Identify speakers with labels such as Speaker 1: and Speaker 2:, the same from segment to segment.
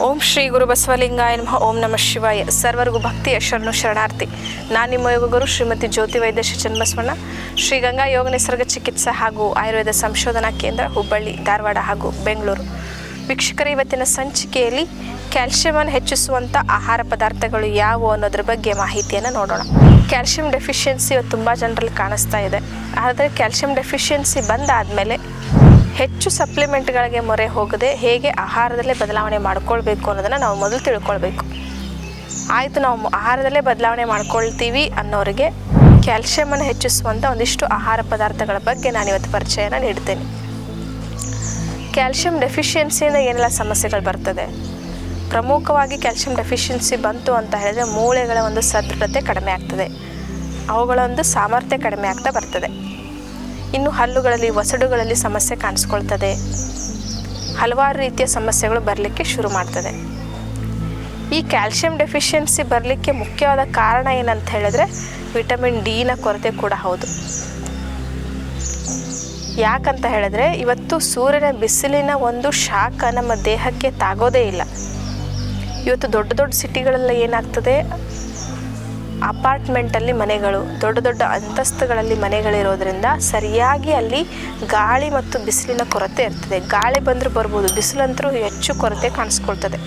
Speaker 1: ಓಂ ಶ್ರೀ ಗುರು ಬಸವಲಿಂಗಾಯ ನಮಃ, ಓಂ ನಮಃ ಶಿವಾಯ. ಸರ್ವರಿಗೂ ಭಕ್ತಿಯ ಶರಣು ಶರಣಾರ್ಥಿ. ನಾನು ನಿಮ್ಮ ಯೋಗ ಗುರು ಶ್ರೀಮತಿ ಜ್ಯೋತಿ ವೈದ್ಯಶ ಚನ್ನಬಸವಣ್ಣ. ಶ್ರೀ ಗಂಗಾ ಯೋಗ ನಿಸರ್ಗ ಚಿಕಿತ್ಸಾ ಹಾಗೂ ಆಯುರ್ವೇದ ಸಂಶೋಧನಾ ಕೇಂದ್ರ, ಹುಬ್ಬಳ್ಳಿ, ಧಾರವಾಡ ಹಾಗೂ ಬೆಂಗಳೂರು. ವೀಕ್ಷಕರ, ಇವತ್ತಿನ ಸಂಚಿಕೆಯಲ್ಲಿ ಕ್ಯಾಲ್ಸಿಯಮನ್ನು ಹೆಚ್ಚಿಸುವಂಥ ಆಹಾರ ಪದಾರ್ಥಗಳು ಯಾವುವು ಅನ್ನೋದ್ರ ಬಗ್ಗೆ ಮಾಹಿತಿಯನ್ನು ನೋಡೋಣ. ಕ್ಯಾಲ್ಸಿಯಂ ಡೆಫಿಷಿಯನ್ಸಿ ತುಂಬ ಜನರಲ್ಲಿ ಕಾಣಿಸ್ತಾ ಇದೆ. ಆದರೆ ಕ್ಯಾಲ್ಸಿಯಂ ಡೆಫಿಷಿಯನ್ಸಿ ಬಂದಾದಮೇಲೆ ಹೆಚ್ಚು ಸಪ್ಲಿಮೆಂಟ್ಗಳಿಗೆ ಮೊರೆ ಹೋಗದೆ ಹೇಗೆ ಆಹಾರದಲ್ಲೇ ಬದಲಾವಣೆ ಮಾಡ್ಕೊಳ್ಬೇಕು ಅನ್ನೋದನ್ನು ನಾವು ಮೊದಲು ತಿಳ್ಕೊಳ್ಬೇಕು. ಆಯಿತು, ನಾವು ಆಹಾರದಲ್ಲೇ ಬದಲಾವಣೆ ಮಾಡ್ಕೊಳ್ತೀವಿ ಅನ್ನೋರಿಗೆ ಕ್ಯಾಲ್ಶಿಯಮನ್ನು ಹೆಚ್ಚಿಸುವಂಥ ಒಂದಿಷ್ಟು ಆಹಾರ ಪದಾರ್ಥಗಳ ಬಗ್ಗೆ ನಾನು ಇವತ್ತು ಪರಿಚಯನ ನೀಡ್ತೇನೆ. ಕ್ಯಾಲ್ಸಿಯಂ ಡೆಫಿಷಿಯನ್ಸಿಯಿಂದ ಏನೆಲ್ಲ ಸಮಸ್ಯೆಗಳು ಬರ್ತದೆ? ಪ್ರಮುಖವಾಗಿ ಕ್ಯಾಲ್ಸಿಯಂ ಡೆಫಿಷಿಯನ್ಸಿ ಬಂತು ಅಂತ ಹೇಳಿದ್ರೆ ಮೂಳೆಗಳ ಒಂದು ಸದೃಢತೆ ಕಡಿಮೆ ಆಗ್ತದೆ. ಅವುಗಳ ಒಂದು ಸಾಮರ್ಥ್ಯ ಕಡಿಮೆ ಆಗ್ತಾ ಬರ್ತದೆ. ಇನ್ನು ಹಲ್ಲುಗಳಲ್ಲಿ, ಒಸಡುಗಳಲ್ಲಿ ಸಮಸ್ಯೆ ಕಾಣಿಸ್ಕೊಳ್ತದೆ. ಹಲವಾರು ರೀತಿಯ ಸಮಸ್ಯೆಗಳು ಬರಲಿಕ್ಕೆ ಶುರು ಮಾಡ್ತದೆ. ಈ ಕ್ಯಾಲ್ಸಿಯಂ ಡೆಫಿಷಿಯನ್ಸಿ ಬರಲಿಕ್ಕೆ ಮುಖ್ಯವಾದ ಕಾರಣ ಏನಂತ ಹೇಳಿದ್ರೆ ವಿಟಮಿನ್ ಡಿನ ಕೊರತೆ ಕೂಡ ಹೌದು. ಯಾಕಂತ ಹೇಳಿದ್ರೆ ಇವತ್ತು ಸೂರ್ಯನ ಬಿಸಿಲಿನ ಒಂದು ಶಾಖ ನಮ್ಮ ದೇಹಕ್ಕೆ ತಾಗೋದೇ ಇಲ್ಲ. ಇವತ್ತು ದೊಡ್ಡ ದೊಡ್ಡ ಸಿಟಿಗಳೆಲ್ಲ ಏನಾಗ್ತದೆ? ಅಪಾರ್ಟ್ಮೆಂಟಲ್ಲಿ ಮನೆಗಳು, ದೊಡ್ಡ ದೊಡ್ಡ ಅಂತಸ್ತುಗಳಲ್ಲಿ ಮನೆಗಳಿರೋದ್ರಿಂದ ಸರಿಯಾಗಿ ಅಲ್ಲಿ ಗಾಳಿ ಮತ್ತು ಬಿಸಿಲಿನ ಕೊರತೆ ಇರ್ತದೆ. ಗಾಳಿ ಬಂದರೂ ಬರ್ಬೋದು ಬಿಸಿಲಂತರೂ ಹೆಚ್ಚು ಕೊರತೆ ಕಾಣಿಸ್ಕೊಳ್ತದೆ.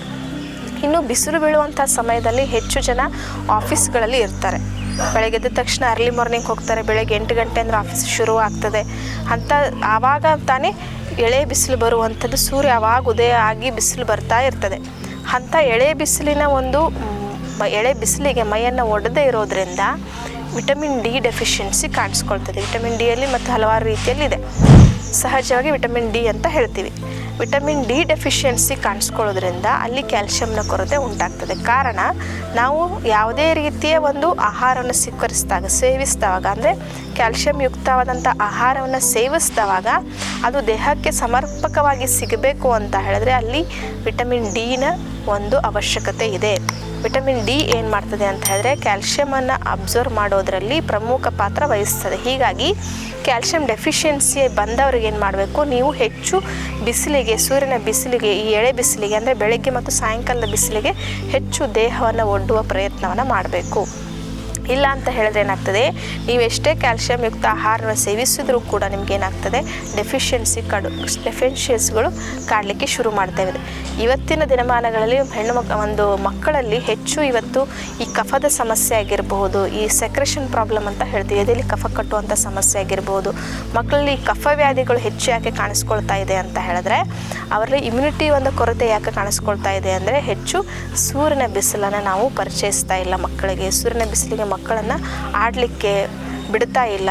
Speaker 1: ಇನ್ನು ಬಿಸಿಲು ಬೀಳುವಂಥ ಸಮಯದಲ್ಲಿ ಹೆಚ್ಚು ಜನ ಆಫೀಸ್ಗಳಲ್ಲಿ ಇರ್ತಾರೆ. ಬೆಳಗ್ಗೆ ಎದ್ದ ತಕ್ಷಣ ಅರ್ಲಿ ಮಾರ್ನಿಂಗ್ ಹೋಗ್ತಾರೆ, ಬೆಳಗ್ಗೆ ಎಂಟು ಗಂಟೆ ಅಂದರೆ ಆಫೀಸ್ ಶುರು ಆಗ್ತದೆ. ಅಂತ ಆವಾಗ ತಾನೇ ಎಳೆ ಬಿಸಿಲು ಬರುವಂಥದ್ದು ಸೂರ್ಯ ಆವಾಗ ಉದಯ ಆಗಿ ಬಿಸಿಲು ಬರ್ತಾ ಇರ್ತದೆ. ಅಂಥ ಎಳೆ ಬಿಸಿಲಿನ ಒಂದು ಎಳೆ ಬಿಸಿಲಿಗೆ ಮೈಯನ್ನು ಒಡೆದೇ ಇರೋದ್ರಿಂದ ವಿಟಮಿನ್ ಡಿ ಡೆಫಿಷಿಯನ್ಸಿ ಕಾಣಿಸ್ಕೊಳ್ತದೆ. ವಿಟಮಿನ್ ಡಿಯಲ್ಲಿ ಮತ್ತು ಹಲವಾರು ರೀತಿಯಲ್ಲಿ ಇದೆ ಸಹಜವಾಗಿ ವಿಟಮಿನ್ ಡಿ ಅಂತ ಹೇಳ್ತೀವಿ. ವಿಟಮಿನ್ ಡಿ ಡೆಫಿಷಿಯನ್ಸಿ ಕಾಣಿಸ್ಕೊಳ್ಳೋದ್ರಿಂದ ಅಲ್ಲಿ ಕ್ಯಾಲ್ಶಿಯಂನ ಕೊರತೆ ಉಂಟಾಗ್ತದೆ. ಕಾರಣ, ನಾವು ಯಾವುದೇ ರೀತಿಯ ಒಂದು ಆಹಾರವನ್ನು ಸ್ವೀಕರಿಸಿದಾಗ, ಸೇವಿಸಿದಾಗ, ಅಂದರೆ ಕ್ಯಾಲ್ಶಿಯಂ ಯುಕ್ತವಾದಂಥ ಆಹಾರವನ್ನು ಸೇವಿಸಿದವಾಗ ಅದು ದೇಹಕ್ಕೆ ಸಮರ್ಪಕವಾಗಿ ಸಿಗಬೇಕು ಅಂತ ಹೇಳಿದ್ರೆ ಅಲ್ಲಿ ವಿಟಮಿನ್ ಡಿನ ಒಂದು ಅವಶ್ಯಕತೆ ಇದೆ. ವಿಟಮಿನ್ ಡಿ ಏನು ಮಾಡ್ತದೆ ಅಂತ ಹೇಳಿದ್ರೆ ಕ್ಯಾಲ್ಶಿಯಮನ್ನು ಅಬ್ಸರ್ವ್ ಮಾಡೋದರಲ್ಲಿ ಪ್ರಮುಖ ಪಾತ್ರ ವಹಿಸ್ತದೆ. ಹೀಗಾಗಿ ಕ್ಯಾಲ್ಶಿಯಂ ಡೆಫಿಷಿಯನ್ಸಿ ಬಂದವ್ರಿಗೆ ಏನು ಮಾಡಬೇಕು? ನೀವು ಹೆಚ್ಚು ಬಿಸಿಲಿಗೆ, ಸೂರ್ಯನ ಬಿಸಿಲಿಗೆ, ಈ ಎಳೆ ಬಿಸಿಲಿಗೆ ಅಂದರೆ ಬೆಳಗ್ಗೆ ಮತ್ತು ಸಾಯಂಕಾಲದ ಬಿಸಿಲಿಗೆ ಹೆಚ್ಚು ದೇಹವನ್ನು ಒಡ್ಡುವ ಪ್ರಯತ್ನವನ್ನು ಮಾಡಬೇಕು. ಇಲ್ಲ ಅಂತ ಹೇಳಿದ್ರೆ ಏನಾಗ್ತದೆ? ನೀವು ಎಷ್ಟೇ ಕ್ಯಾಲ್ಶಿಯಂ ಯುಕ್ತ ಆಹಾರವನ್ನು ಸೇವಿಸಿದ್ರೂ ಕೂಡ ನಿಮ್ಗೆ ಏನಾಗ್ತದೆ? ಡೆಫಿಷಿಯನ್ಸಿ ಕಡು ಡೆಫಿಷಿಯನ್ಸಿಗಳು ಕಾಡಲಿಕ್ಕೆ ಶುರು ಮಾಡ್ತೇವೆ ಇವತ್ತಿನ ದಿನಮಾನಗಳಲ್ಲಿ ಹೆಣ್ಣು ಮಕ್ಕ ಒಂದು ಮಕ್ಕಳಲ್ಲಿ ಹೆಚ್ಚು ಇವತ್ತು ಈ ಕಫದ ಸಮಸ್ಯೆ ಆಗಿರಬಹುದು, ಈ ಸೆಕ್ರೆಷನ್ ಪ್ರಾಬ್ಲಮ್ ಅಂತ ಹೇಳ್ತೀವಿ. ಎದೆಯಲ್ಲಿ ಕಫ ಕಟ್ಟುವಂಥ ಸಮಸ್ಯೆ ಆಗಿರ್ಬೋದು ಮಕ್ಕಳಲ್ಲಿ ಕಫ ವ್ಯಾಧಿಗಳು ಹೆಚ್ಚು ಯಾಕೆ ಕಾಣಿಸ್ಕೊಳ್ತಾ ಇದೆ ಅಂತ ಹೇಳಿದ್ರೆ, ಅವರಲ್ಲಿ ಇಮ್ಯುನಿಟಿ ಒಂದು ಕೊರತೆ ಯಾಕೆ ಕಾಣಿಸ್ಕೊಳ್ತಾ ಇದೆ ಅಂದರೆ ಹೆಚ್ಚು ಸೂರ್ಯನ ಬಿಸಿಲನ್ನು ನಾವು ಪರಿಚಯಿಸ್ತಾ ಇಲ್ಲ ಮಕ್ಕಳಿಗೆ. ಸೂರ್ಯನ ಬಿಸಿಲಿಗೆ ಮಕ್ಕಳನ್ನು ಆಡಲಿಕ್ಕೆ ಬಿಡ್ತಾ ಇಲ್ಲ.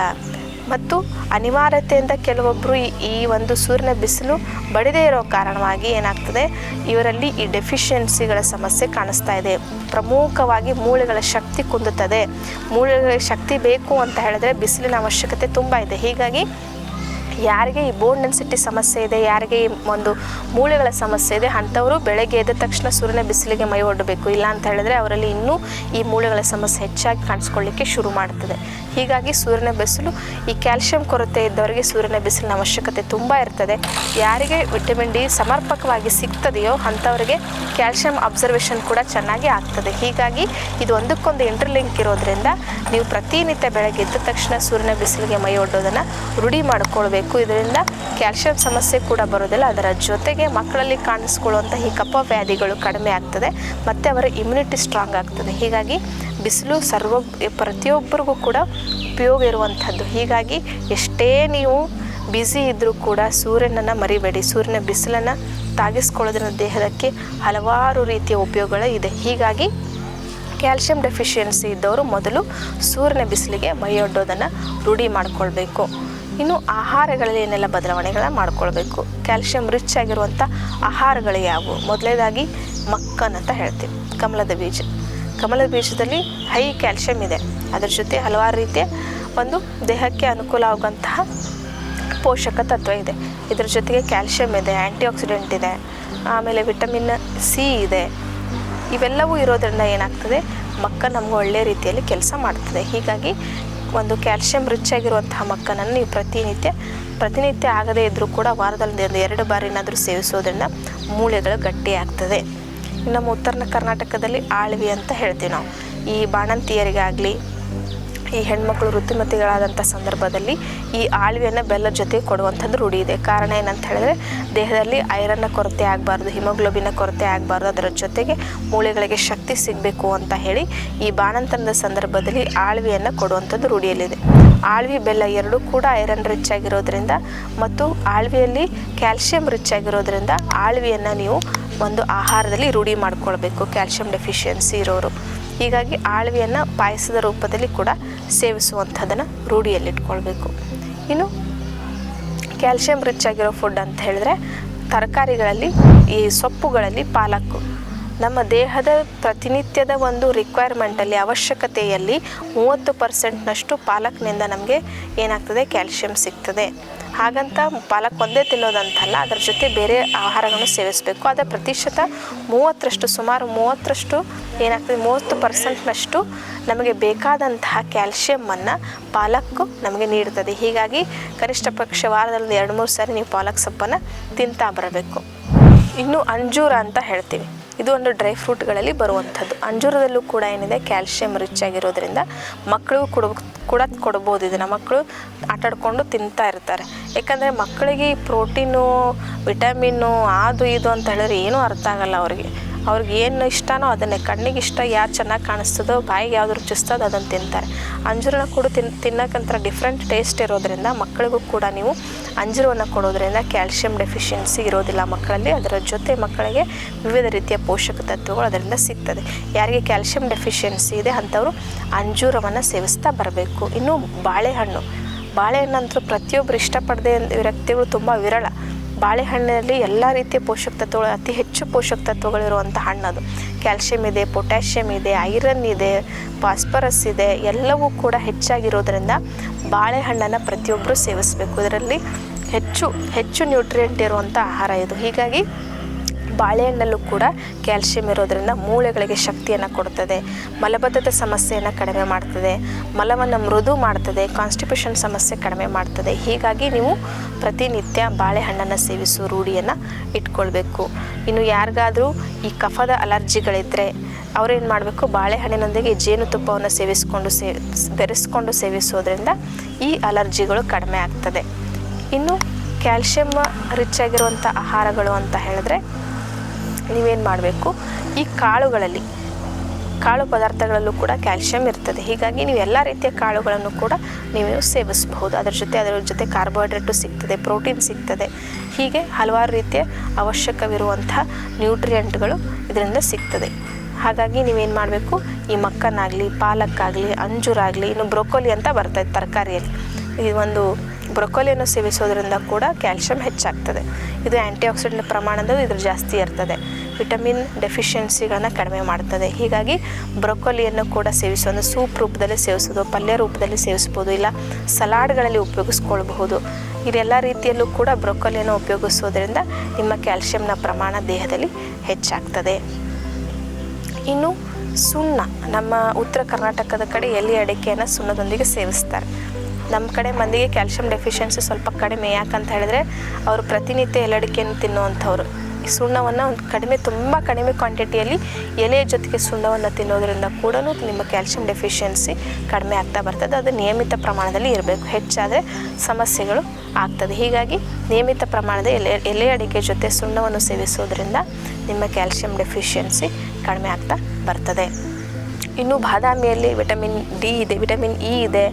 Speaker 1: ಮತ್ತು ಅನಿವಾರ್ಯತೆಯಿಂದ ಕೆಲವೊಬ್ಬರು ಈ- ಒಂದು ಸೂರ್ಯನ ಬಿಸಿಲು ಬಡಿದೇ ಇರೋ ಕಾರಣವಾಗಿ ಏನಾಗ್ತದೆ? ಇವರಲ್ಲಿ ಈ ಡೆಫಿಷಿಯನ್ಸಿಗಳ ಸಮಸ್ಯೆ ಕಾಣಿಸ್ತಾ ಇದೆ. ಪ್ರಮುಖವಾಗಿ ಮೂಳೆಗಳ ಶಕ್ತಿ ಕುಂದುತ್ತದೆ. ಮೂಳೆಗಳ ಶಕ್ತಿ ಬೇಕು ಅಂತ ಹೇಳಿದ್ರೆ ಬಿಸಿಲಿನ ಅವಶ್ಯಕತೆ ತುಂಬ ಇದೆ. ಹೀಗಾಗಿ ಯಾರಿಗೆ ಈ ಬೋನ್ ಡೆನ್ಸಿಟಿ ಸಮಸ್ಯೆ ಇದೆ, ಯಾರಿಗೆ ಈ ಒಂದು ಮೂಳೆಗಳ ಸಮಸ್ಯೆ ಇದೆ, ಅಂಥವರು ಬೆಳಗ್ಗೆ ಎದ್ದ ತಕ್ಷಣ ಸೂರ್ಯನ ಬಿಸಿಲಿಗೆ ಮೈ ಒಡ್ಡಬೇಕು ಇಲ್ಲ ಅಂತ ಹೇಳಿದ್ರೆ ಅವರಲ್ಲಿ ಇನ್ನೂ ಈ ಮೂಳೆಗಳ ಸಮಸ್ಯೆ ಹೆಚ್ಚಾಗಿ ಕಾಣಿಸ್ಕೊಳ್ಳಿಕ್ಕೆ ಶುರು ಮಾಡ್ತದೆ. ಹೀಗಾಗಿ ಸೂರ್ಯನ ಬಿಸಿಲು ಈ ಕ್ಯಾಲ್ಶಿಯಂ ಕೊರತೆ ಇದ್ದವರಿಗೆ ಸೂರ್ಯನ ಬಿಸಿಲಿನ ಅವಶ್ಯಕತೆ ತುಂಬ ಇರ್ತದೆ. ಯಾರಿಗೆ ವಿಟಮಿನ್ ಡಿ ಸಮರ್ಪಕವಾಗಿ ಸಿಗ್ತದೆಯೋ ಅಂಥವರಿಗೆ ಕ್ಯಾಲ್ಶಿಯಂ ಅಬ್ಸರ್ವೇಷನ್ ಕೂಡ ಚೆನ್ನಾಗಿ ಆಗ್ತದೆ. ಹೀಗಾಗಿ ಇದು ಒಂದಕ್ಕೊಂದು ಇಂಟರ್ಲಿಂಕ್ ಇರೋದ್ರಿಂದ ನೀವು ಪ್ರತಿನಿತ್ಯ ಬೆಳಗ್ಗೆ ಎದ್ದ ತಕ್ಷಣ ಸೂರ್ಯನ ಬಿಸಿಲಿಗೆ ಮೈ ಒಡ್ಡೋದನ್ನು ರೂಢಿ ಮಾಡಿಕೊಳ್ಬೇಕು. ಇದರಿಂದ ಕ್ಯಾಲ್ಶಿಯಂ ಸಮಸ್ಯೆ ಕೂಡ ಬರೋದಿಲ್ಲ. ಅದರ ಜೊತೆಗೆ ಮಕ್ಕಳಲ್ಲಿ ಕಾಣಿಸ್ಕೊಳ್ಳುವಂಥ ಈ ಕಫ ವ್ಯಾಧಿಗಳು ಕಡಿಮೆ ಆಗ್ತದೆ. ಮತ್ತು ಅವರ ಇಮ್ಯುನಿಟಿ ಸ್ಟ್ರಾಂಗ್ ಆಗ್ತದೆ. ಹೀಗಾಗಿ ಬಿಸಿಲು ಸರ್ವ ಪ್ರತಿಯೊಬ್ಬರಿಗೂ ಕೂಡ ಉಪಯೋಗ ಇರುವಂಥದ್ದು. ಹೀಗಾಗಿ ಎಷ್ಟೇ ನೀವು ಬ್ಯುಸಿ ಇದ್ದರೂ ಕೂಡ ಸೂರ್ಯನನ್ನು ಮರಿಬೇಡಿ. ಸೂರ್ಯನ ಬಿಸಿಲನ್ನು ತಾಗಿಸ್ಕೊಳ್ಳೋದ್ರಿಂದ ದೇಹಕ್ಕೆ ಹಲವಾರು ರೀತಿಯ ಉಪಯೋಗಗಳು ಇದೆ. ಹೀಗಾಗಿ ಕ್ಯಾಲ್ಶಿಯಂ ಡೆಫಿಷಿಯನ್ಸಿ ಇದ್ದವರು ಮೊದಲು ಸೂರ್ಯನ ಬಿಸಿಲಿಗೆ ಮೈಯೊಡ್ಡೋದನ್ನು ರೂಢಿ ಮಾಡಿಕೊಳ್ಬೇಕು. ಇನ್ನು ಆಹಾರಗಳಲ್ಲಿ ಏನೆಲ್ಲ ಬದಲಾವಣೆಗಳನ್ನ ಮಾಡ್ಕೊಳ್ಬೇಕು. ಕ್ಯಾಲ್ಶಿಯಂ ರಿಚ್ ಆಗಿರುವಂಥ ಆಹಾರಗಳು ಯಾವುವು? ಮೊದಲನೇದಾಗಿ ಮಕ್ಕನ್ ಅಂತ ಹೇಳ್ತೀವಿ. ಕಮಲದ ಬೀಜ. ಕಮಲದ ಬೀಜದಲ್ಲಿ ಹೈ ಕ್ಯಾಲ್ಶಿಯಂ ಇದೆ. ಅದರ ಜೊತೆ ಹಲವಾರು ರೀತಿಯ ಒಂದು ದೇಹಕ್ಕೆ ಅನುಕೂಲ ಆಗುವಂತಹ ಪೋಷಕ ತತ್ವ ಇದೆ. ಇದರ ಜೊತೆಗೆ ಕ್ಯಾಲ್ಶಿಯಂ ಇದೆ ಆ್ಯಂಟಿ ಆಕ್ಸಿಡೆಂಟ್ ಇದೆ, ಆಮೇಲೆ ವಿಟಮಿನ್ ಸಿ ಇದೆ. ಇವೆಲ್ಲವೂ ಇರೋದರಿಂದ ಏನಾಗ್ತದೆ? ಮಕ್ಕ ನಮ್ಗೆ ಒಳ್ಳೆಯ ರೀತಿಯಲ್ಲಿ ಕೆಲಸ ಮಾಡ್ತದೆ. ಹೀಗಾಗಿ ಒಂದು ಕ್ಯಾಲ್ಶಿಯಂ ರಿಚ್ ಆಗಿರುವಂತಹ ಮಕ್ಕನನ್ನು ನೀವು ಪ್ರತಿನಿತ್ಯ ಪ್ರತಿನಿತ್ಯ ಆಗದೇ ಇದ್ದರೂ ಕೂಡ ವಾರದಲ್ಲಿ ಒಂದು ಎರಡು ಬಾರಿನಾದರೂ ಸೇವಿಸೋದ್ರಿಂದ ಮೂಳೆಗಳು ಗಟ್ಟಿ ಆಗ್ತದೆ ಇನ್ನು ನಮ್ಮ ಉತ್ತರ ಕರ್ನಾಟಕದಲ್ಲಿ ಆಳ್ವಿ ಅಂತ ಹೇಳ್ತೀವಿ ನಾವು. ಈ ಬಾಣಂತಿಯರಿಗಾಗಲಿ, ಈ ಹೆಣ್ಮಕ್ಳು ಋತುಮತಿಗಳಾದಂಥ ಸಂದರ್ಭದಲ್ಲಿ ಈ ಆಳ್ವಿಯನ್ನು ಬೆಲ್ಲದ ಜೊತೆ ಕೊಡುವಂಥದ್ದು ರೂಢಿ ಇದೆ. ಕಾರಣ ಏನಂತ ಹೇಳಿದ್ರೆ, ದೇಹದಲ್ಲಿ ಐರನ್ನ ಕೊರತೆ ಆಗಬಾರ್ದು, ಹಿಮೋಗ್ಲೋಬಿನ ಕೊರತೆ ಆಗಬಾರ್ದು, ಅದರ ಜೊತೆಗೆ ಮೂಳೆಗಳಿಗೆ ಶಕ್ತಿ ಸಿಗಬೇಕು ಅಂತ ಹೇಳಿ ಈ ಬಾಣಂತನದ ಸಂದರ್ಭದಲ್ಲಿ ಆಳ್ವಿಯನ್ನು ಕೊಡುವಂಥದ್ದು ರೂಢಿಯಲ್ಲಿದೆ. ಆಳ್ವಿ ಬೆಲ್ಲ ಎರಡೂ ಕೂಡ ಐರನ್ ರಿಚ್ ಆಗಿರೋದ್ರಿಂದ ಮತ್ತು ಆಳ್ವಿಯಲ್ಲಿ ಕ್ಯಾಲ್ಶಿಯಂ ರಿಚ್ ಆಗಿರೋದ್ರಿಂದ ಆಳ್ವಿಯನ್ನು ನೀವು ಒಂದು ಆಹಾರದಲ್ಲಿ ರೂಢಿ ಮಾಡ್ಕೊಳ್ಬೇಕು. ಕ್ಯಾಲ್ಶಿಯಂ ಡೆಫಿಷಿಯನ್ಸಿ ಇರೋರು. ಹೀಗಾಗಿ ಆಳ್ವಿಯನ್ನು ಪಾಯಸದ ರೂಪದಲ್ಲಿ ಕೂಡ ಸೇವಿಸುವಂಥದ್ದನ್ನು ರೂಢಿಯಲ್ಲಿಟ್ಕೊಳ್ಬೇಕು. ಇನ್ನು ಕ್ಯಾಲ್ಶಿಯಂ ರಿಚ್ ಆಗಿರೋ ಫುಡ್ ಅಂತ ಹೇಳಿದ್ರೆ ತರಕಾರಿಗಳಲ್ಲಿ ಈ ಸೊಪ್ಪುಗಳಲ್ಲಿ ಪಾಲಕ್ಕು ನಮ್ಮ ದೇಹದ ಪ್ರತಿನಿತ್ಯದ ಒಂದು ರಿಕ್ವೈರ್ಮೆಂಟಲ್ಲಿ ಅವಶ್ಯಕತೆಯಲ್ಲಿ ಮೂವತ್ತು ಪರ್ಸೆಂಟ್ನಷ್ಟು ಪಾಲಕ್ನಿಂದ ನಮಗೆ ಏನಾಗ್ತದೆ? ಕ್ಯಾಲ್ಶಿಯಂ ಸಿಗ್ತದೆ. ಹಾಗಂತ ಪಾಲಕ್ ಒಂದೇ ತಿನ್ನೋದಂತಲ್ಲ, ಅದರ ಜೊತೆ ಬೇರೆ ಆಹಾರಗಳನ್ನು ಸೇವಿಸಬೇಕು. ಅದರ ಪ್ರತಿಶತ ಮೂವತ್ತರಷ್ಟು, ಸುಮಾರು ಮೂವತ್ತರಷ್ಟು ಏನಾಗ್ತದೆ? ಮೂವತ್ತು ಪರ್ಸೆಂಟ್ನಷ್ಟು ನಮಗೆ ಬೇಕಾದಂತಹ ಕ್ಯಾಲ್ಶಿಯಮ್ಮನ್ನು ಪಾಲಕ್ಕು ನಮಗೆ ನೀಡುತ್ತದೆ ಹೀಗಾಗಿ ಕನಿಷ್ಠ ಪಕ್ಷ ವಾರದಲ್ಲಿ ಎರಡು ಮೂರು ಸಾರಿ ನೀವು ಪಾಲಕ್ ಸೊಪ್ಪನ್ನು ತಿಂತಾ ಬರಬೇಕು. ಇನ್ನು ಅಂಜೂರ ಅಂತ ಹೇಳ್ತೀವಿ. ಇದು ಒಂದು ಡ್ರೈ ಫ್ರೂಟ್ಗಳಲ್ಲಿ ಬರುವಂಥದ್ದು. ಅಂಜೂರದಲ್ಲೂ ಕೂಡ ಏನಿದೆ, ಕ್ಯಾಲ್ಶಿಯಂ ರಿಚ್ ಆಗಿರೋದ್ರಿಂದ ಮಕ್ಕಳಿಗೂ ಕೊಡ, ಕೂಡ ಕೊಡ್ಬೋದು ಇದನ್ನು. ಮಕ್ಕಳು ಆಟಾಡ್ಕೊಂಡು ತಿಂತಾ ಇರ್ತಾರೆ. ಯಾಕಂದರೆ ಮಕ್ಕಳಿಗೆ ಪ್ರೋಟೀನು ವಿಟಮಿನ್ನು ಅದು ಇದು ಅಂತ ಹೇಳಿದ್ರೆ ಏನೂ ಅರ್ಥ ಆಗಲ್ಲ ಅವ್ರಿಗೆ. ಅವ್ರಿಗೆ ಏನು ಇಷ್ಟನೋ ಅದನ್ನೇ. ಕಣ್ಣಿಗೆ ಇಷ್ಟ ಯಾರು ಚೆನ್ನಾಗಿ ಕಾಣಿಸ್ತದೋ, ಬಾಯಿಗೆ ಯಾವ್ದು ರುಚಿಸ್ತದೋ ಅದನ್ನು ತಿಂತಾರೆ. ಅಂಜೂರನ ಕೂಡ ತಿನ್ ತಿನ್ನೋಕ್ಕಂತ ಡಿಫ್ರೆಂಟ್ ಟೇಸ್ಟ್ ಇರೋದ್ರಿಂದ ಮಕ್ಕಳಿಗೂ ಕೂಡ ನೀವು ಅಂಜೂರವನ್ನು ಕೊಡೋದ್ರಿಂದ ಕ್ಯಾಲ್ಶಿಯಂ ಡೆಫಿಷಿಯನ್ಸಿ ಇರೋದಿಲ್ಲ ಮಕ್ಕಳಲ್ಲಿ. ಅದರ ಜೊತೆ ಮಕ್ಕಳಿಗೆ ವಿವಿಧ ರೀತಿಯ ಪೋಷಕ ತತ್ವಗಳು ಅದರಿಂದ ಸಿಗ್ತದೆ. ಯಾರಿಗೆ ಕ್ಯಾಲ್ಶಿಯಂ ಡೆಫಿಷಿಯನ್ಸಿ ಇದೆ ಅಂಥವರು ಅಂಜೂರವನ್ನು ಸೇವಿಸ್ತಾ ಬರಬೇಕು. ಇನ್ನು ಬಾಳೆಹಣ್ಣು. ಬಾಳೆಹಣ್ಣಂತೂ ಪ್ರತಿಯೊಬ್ಬರು ಇಷ್ಟಪಡದೆ ವ್ಯಕ್ತಿಗಳು ತುಂಬ ವಿರಳ. ಬಾಳೆಹಣ್ಣಿನಲ್ಲಿ ಎಲ್ಲ ರೀತಿಯ ಪೋಷಕ ತತ್ವಗಳು, ಅತಿ ಹೆಚ್ಚು ಪೋಷಕ ತತ್ವಗಳಿರುವಂಥ ಅದು. ಕ್ಯಾಲ್ಶಿಯಂ ಇದೆ ಪೊಟ್ಯಾಷಿಯಮ್ ಇದೆ, ಐರನ್ ಇದೆ, ಫಾಸ್ಫರಸ್ ಇದೆ, ಎಲ್ಲವೂ ಕೂಡ ಹೆಚ್ಚಾಗಿರೋದ್ರಿಂದ ಬಾಳೆಹಣ್ಣನ್ನು ಪ್ರತಿಯೊಬ್ಬರು ಸೇವಿಸಬೇಕು. ಇದರಲ್ಲಿ ಹೆಚ್ಚು ಹೆಚ್ಚು ನ್ಯೂಟ್ರಿಯೆಂಟ್ ಇರುವಂಥ ಆಹಾರ ಇದು. ಹೀಗಾಗಿ ಬಾಳೆಹಣ್ಣಲ್ಲೂ ಕೂಡ ಕ್ಯಾಲ್ಶಿಯಂ ಇರೋದರಿಂದ ಮೂಳೆಗಳಿಗೆ ಶಕ್ತಿಯನ್ನು ಕೊಡ್ತದೆ. ಮಲಬದ್ಧತೆ ಸಮಸ್ಯೆಯನ್ನು ಕಡಿಮೆ ಮಾಡ್ತದೆ. ಮಲವನ್ನು ಮೃದು ಮಾಡ್ತದೆ. ಕಾನ್ಸ್ಟಿಪೇಷನ್ ಸಮಸ್ಯೆ ಕಡಿಮೆ ಮಾಡ್ತದೆ. ಹೀಗಾಗಿ ನೀವು ಪ್ರತಿನಿತ್ಯ ಬಾಳೆಹಣ್ಣನ್ನು ಸೇವಿಸುವ ರೂಢಿಯನ್ನು ಇಟ್ಕೊಳ್ಬೇಕು. ಇನ್ನು ಯಾರಿಗಾದರೂ ಈ ಕಫದ ಅಲರ್ಜಿಗಳಿದ್ದರೆ ಅವರೇನು ಮಾಡಬೇಕು? ಬಾಳೆಹಣ್ಣಿನೊಂದಿಗೆ ಜೇನುತುಪ್ಪವನ್ನು ಸೇವಿಸ್ಕೊಂಡು ಸೇ, ಬೆರೆಸ್ಕೊಂಡು ಸೇವಿಸೋದ್ರಿಂದ ಈ ಅಲರ್ಜಿಗಳು ಕಡಿಮೆ ಆಗ್ತದೆ. ಇನ್ನು ಕ್ಯಾಲ್ಶಿಯಮ್ ರಿಚ್ ಆಗಿರುವಂಥ ಆಹಾರಗಳು ಅಂತ ಹೇಳಿದ್ರೆ ನೀವೇನು ಮಾಡಬೇಕು? ಈ ಕಾಳುಗಳಲ್ಲಿ, ಕಾಳು ಪದಾರ್ಥಗಳಲ್ಲೂ ಕೂಡ ಕ್ಯಾಲ್ಶಿಯಂ ಇರ್ತದೆ. ಹೀಗಾಗಿ ನೀವು ಎಲ್ಲ ರೀತಿಯ ಕಾಳುಗಳನ್ನು ಕೂಡ ನೀವು ಸೇವಿಸಬಹುದು. ಅದರ ಜೊತೆ ಅದರ ಜೊತೆ ಕಾರ್ಬೋಹೈಡ್ರೇಟು ಸಿಗ್ತದೆ, ಪ್ರೋಟೀನ್ ಸಿಗ್ತದೆ. ಹೀಗೆ ಹಲವಾರು ರೀತಿಯ ಅವಶ್ಯಕವಿರುವಂತಹ ನ್ಯೂಟ್ರಿಯೆಂಟ್ಗಳು ಇದರಿಂದ ಸಿಗ್ತದೆ. ಹಾಗಾಗಿ ನೀವೇನು ಮಾಡಬೇಕು? ಈ ಮಕ್ಕನಾಗಲಿ, ಪಾಲಕ್ಕಾಗಲಿ, ಅಂಜೂರಾಗಲಿ, ಇನ್ನು ಬ್ರೊಕೊಲಿ ಅಂತ ಬರ್ತದೆ ತರಕಾರಿಯಲ್ಲಿ. ಈ ಒಂದು ಬ್ರೊಕೊಲಿಯನ್ನು ಸೇವಿಸೋದ್ರಿಂದ ಕೂಡ ಕ್ಯಾಲ್ಶಿಯಂ ಹೆಚ್ಚಾಗ್ತದೆ. ಇದು ಆ್ಯಂಟಿ ಆಕ್ಸಿಡೆಂಟ್ ಪ್ರಮಾಣದ ಇದ್ರ ಜಾಸ್ತಿ ಇರ್ತದೆ. ವಿಟಮಿನ್ ಡೆಫಿಷಿಯನ್ಸಿಗಳನ್ನು ಕಡಿಮೆ ಮಾಡ್ತದೆ. ಹೀಗಾಗಿ ಬ್ರೊಕೊಲಿಯನ್ನು ಕೂಡ ಸೇವಿಸೋದು ಸೂಪ್ ರೂಪದಲ್ಲಿ ಸೇವಿಸೋದು, ಪಲ್ಯ ರೂಪದಲ್ಲಿ ಸೇವಿಸ್ಬೋದು ಇಲ್ಲ ಸಲಾಡ್ಗಳಲ್ಲಿ ಉಪಯೋಗಿಸ್ಕೊಳ್ಬಹುದು. ಇದೆಲ್ಲ ರೀತಿಯಲ್ಲೂ ಕೂಡ ಬ್ರೊಕೊಲಿಯನ್ನು ಉಪಯೋಗಿಸೋದ್ರಿಂದ ನಿಮ್ಮ ಕ್ಯಾಲ್ಶಿಯಂನ ಪ್ರಮಾಣ ದೇಹದಲ್ಲಿ ಹೆಚ್ಚಾಗ್ತದೆ. ಇನ್ನು ಸುಣ್ಣ, ನಮ್ಮ ಉತ್ತರ ಕರ್ನಾಟಕದ ಕಡೆ ಎಲೆ ಅಡಿಕೆಯನ್ನು ಸುಣ್ಣದೊಂದಿಗೆ ಸೇವಿಸ್ತಾರೆ. ನಮ್ಮ ಕಡೆ ಮಂದಿಗೆ ಕ್ಯಾಲ್ಶಿಯಂ ಡೆಫಿಷಿಯನ್ಸಿ ಸ್ವಲ್ಪ ಕಡಿಮೆ, ಯಾಕಂತ ಹೇಳಿದ್ರೆ ಅವರು ಪ್ರತಿನಿತ್ಯ ಎಲೆ ಅಡಿಕೆಯನ್ನು ತಿನ್ನುವಂಥವ್ರು. ಈ ಸುಣ್ಣವನ್ನು ಒಂದು ಕಡಿಮೆ, ತುಂಬ ಕಡಿಮೆ ಕ್ವಾಂಟಿಟಿಯಲ್ಲಿ ಎಲೆಯ ಜೊತೆಗೆ ಸುಣ್ಣವನ್ನು ತಿನ್ನೋದ್ರಿಂದ ಕೂಡ ನಿಮ್ಮ ಕ್ಯಾಲ್ಸಿಯಂ ಡೆಫಿಷಿಯನ್ಸಿ ಕಡಿಮೆ ಆಗ್ತಾ ಬರ್ತದೆ. ಅದು ನಿಯಮಿತ ಪ್ರಮಾಣದಲ್ಲಿ ಇರಬೇಕು. ಹೆಚ್ಚಾದರೆ ಸಮಸ್ಯೆಗಳು ಆಗ್ತದೆ. ಹೀಗಾಗಿ ನಿಯಮಿತ ಪ್ರಮಾಣದ ಎಲೆ ಎಲೆ ಅಡಿಕೆ ಜೊತೆ ಸುಣ್ಣವನ್ನು ಸೇವಿಸೋದ್ರಿಂದ ನಿಮ್ಮ ಕ್ಯಾಲ್ಸಿಯಂ ಡೆಫಿಷಿಯನ್ಸಿ ಕಡಿಮೆ ಆಗ್ತಾ ಬರ್ತದೆ. ಇನ್ನು ಬಾದಾಮಿಯಲ್ಲಿ ವಿಟಮಿನ್ ಡಿ ಇದೆ, ವಿಟಮಿನ್ ಇ ಇದೆ,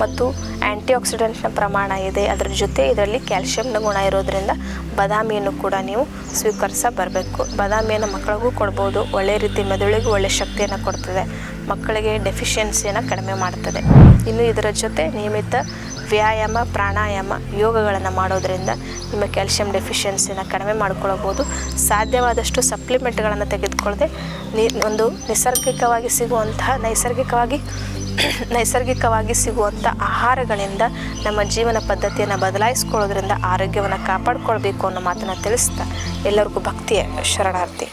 Speaker 1: ಮತ್ತು ಆ್ಯಂಟಿ ಆಕ್ಸಿಡೆಂಟ್ನ ಪ್ರಮಾಣ ಇದೆ. ಅದರ ಜೊತೆ ಇದರಲ್ಲಿ ಕ್ಯಾಲ್ಶಿಯಂನ ಗುಣ ಇರೋದ್ರಿಂದ ಬಾದಾಮಿಯನ್ನು ಕೂಡ ನೀವು ಸ್ವೀಕರಿಸ ಬರಬೇಕು ಬಾದಾಮಿಯನ್ನು ಮಕ್ಕಳಿಗೂ ಕೊಡ್ಬೋದು. ಒಳ್ಳೆಯ ರೀತಿ ಮೆದುಳಿಗೂ ಒಳ್ಳೆಯ ಶಕ್ತಿಯನ್ನು ಕೊಡ್ತದೆ. ಮಕ್ಕಳಿಗೆ ಡೆಫಿಷಿಯನ್ಸಿಯನ್ನು ಕಡಿಮೆ ಮಾಡ್ತದೆ. ಇನ್ನು ಇದರ ಜೊತೆ ನಿಯಮಿತ ವ್ಯಾಯಾಮ, ಪ್ರಾಣಾಯಾಮ ಯೋಗಗಳನ್ನು ಮಾಡೋದರಿಂದ ನಿಮ್ಮ ಕ್ಯಾಲ್ಶಿಯಂ ಡೆಫಿಷಿಯನ್ಸಿನ ಕಡಿಮೆ ಮಾಡ್ಕೊಳ್ಬೋದು. ಸಾಧ್ಯವಾದಷ್ಟು ಸಪ್ಲಿಮೆಂಟ್ಗಳನ್ನು ತೆಗೆದುಕೊಳ್ಳದೆ ನಿ, ಒಂದು ನಿಸರ್ಗಿಕವಾಗಿ ಸಿಗುವಂತಹ, ನೈಸರ್ಗಿಕವಾಗಿ ನೈಸರ್ಗಿಕವಾಗಿ ಸಿಗುವಂಥ ಆಹಾರಗಳಿಂದ ನಮ್ಮ ಜೀವನ ಪದ್ಧತಿಯನ್ನು ಬದಲಾಯಿಸ್ಕೊಳ್ಳೋದ್ರಿಂದ ಆರೋಗ್ಯವನ್ನು ಕಾಪಾಡ್ಕೊಳ್ಬೇಕು ಅನ್ನೋ ಮಾತನ್ನು ತಿಳಿಸ್ತಾ ಎಲ್ಲರಿಗೂ ಭಕ್ತಿಯ ಶರಣಾರ್ಥಿ.